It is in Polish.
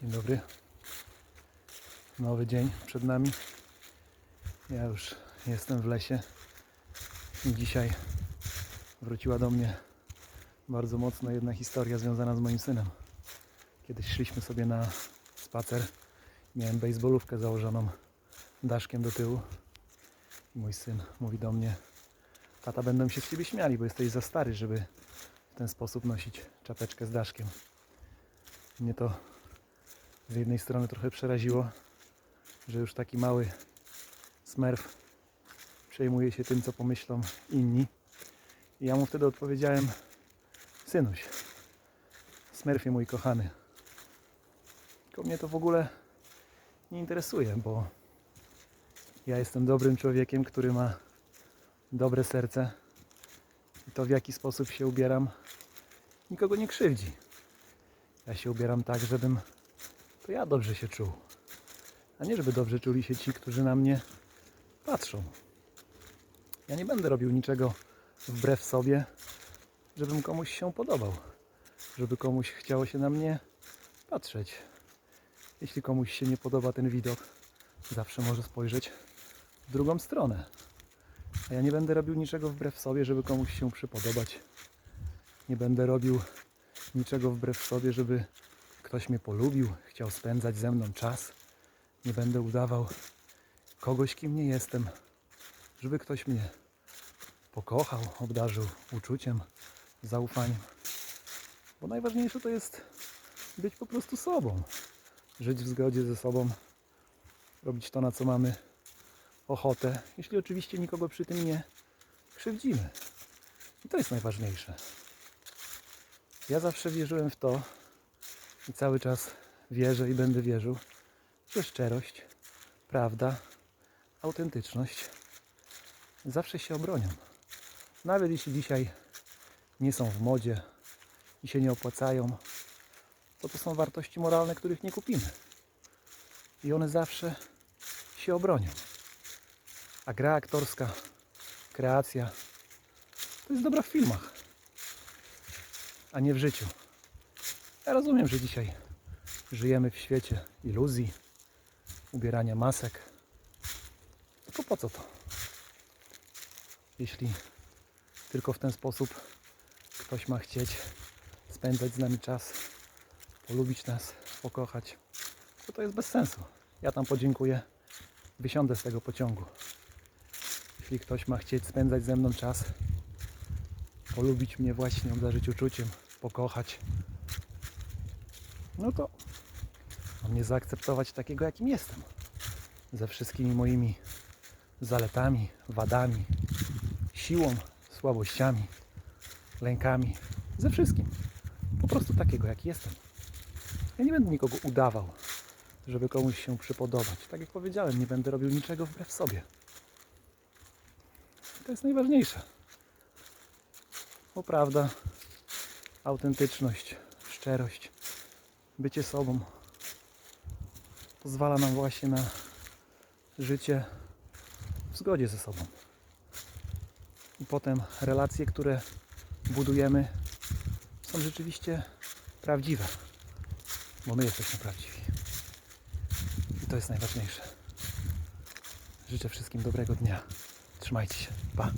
Dzień dobry. Nowy dzień przed nami. Ja już jestem w lesie. I dzisiaj wróciła do mnie bardzo mocno jedna historia związana z moim synem. Kiedyś szliśmy sobie na spacer. Miałem baseballówkę założoną daszkiem do tyłu. I mój syn mówi do mnie: Tata, będą się z ciebie śmiali, bo jesteś za stary, żeby w ten sposób nosić czapeczkę z daszkiem. Mnie to z jednej strony trochę przeraziło, że już taki mały smerf przejmuje się tym, co pomyślą inni. I ja mu wtedy odpowiedziałem, synuś, smerfie mój kochany, tylko mnie to w ogóle nie interesuje, bo ja jestem dobrym człowiekiem, który ma dobre serce i to w jaki sposób się ubieram nikogo nie krzywdzi. Ja się ubieram tak, żebym to ja dobrze się czuł. A nie, żeby dobrze czuli się ci, którzy na mnie patrzą. Ja nie będę robił niczego wbrew sobie, żebym komuś się podobał. Żeby komuś chciało się na mnie patrzeć. Jeśli komuś się nie podoba ten widok, zawsze może spojrzeć w drugą stronę. A ja nie będę robił niczego wbrew sobie, żeby komuś się przypodobać. Nie będę robił niczego wbrew sobie, żeby ktoś mnie polubił, chciał spędzać ze mną czas. Nie będę udawał kogoś, kim nie jestem, żeby ktoś mnie pokochał, obdarzył uczuciem, zaufaniem. Bo najważniejsze to jest być po prostu sobą. Żyć w zgodzie ze sobą, robić to, na co mamy ochotę, jeśli oczywiście nikogo przy tym nie krzywdzimy. I to jest najważniejsze. Ja zawsze wierzyłem w to i cały czas wierzę i będę wierzył, że szczerość, prawda, autentyczność zawsze się obronią. Nawet jeśli dzisiaj nie są w modzie i się nie opłacają, to to są wartości moralne, których nie kupimy. I one zawsze się obronią. A gra aktorska, kreacja, to jest dobra w filmach, a nie w życiu. Ja rozumiem, że dzisiaj żyjemy w świecie iluzji, ubierania masek. Tylko po co to? Jeśli tylko w ten sposób ktoś ma chcieć spędzać z nami czas, polubić nas, pokochać, to to jest bez sensu. Ja tam podziękuję, wysiądę z tego pociągu. Jeśli ktoś ma chcieć spędzać ze mną czas, polubić mnie właśnie, obdarzyć uczuciem, pokochać, no to mam mnie zaakceptować takiego, jakim jestem. Ze wszystkimi moimi zaletami, wadami, siłą, słabościami, lękami, ze wszystkim. Po prostu takiego, jaki jestem. Ja nie będę nikogo udawał, żeby komuś się przypodobać. Tak jak powiedziałem, nie będę robił niczego wbrew sobie. To jest najważniejsze. Bo prawda, autentyczność, szczerość, bycie sobą pozwala nam właśnie na życie w zgodzie ze sobą. I potem relacje, które budujemy, są rzeczywiście prawdziwe, bo my jesteśmy prawdziwi. I to jest najważniejsze. Życzę wszystkim dobrego dnia. Trzymajcie się. Pa.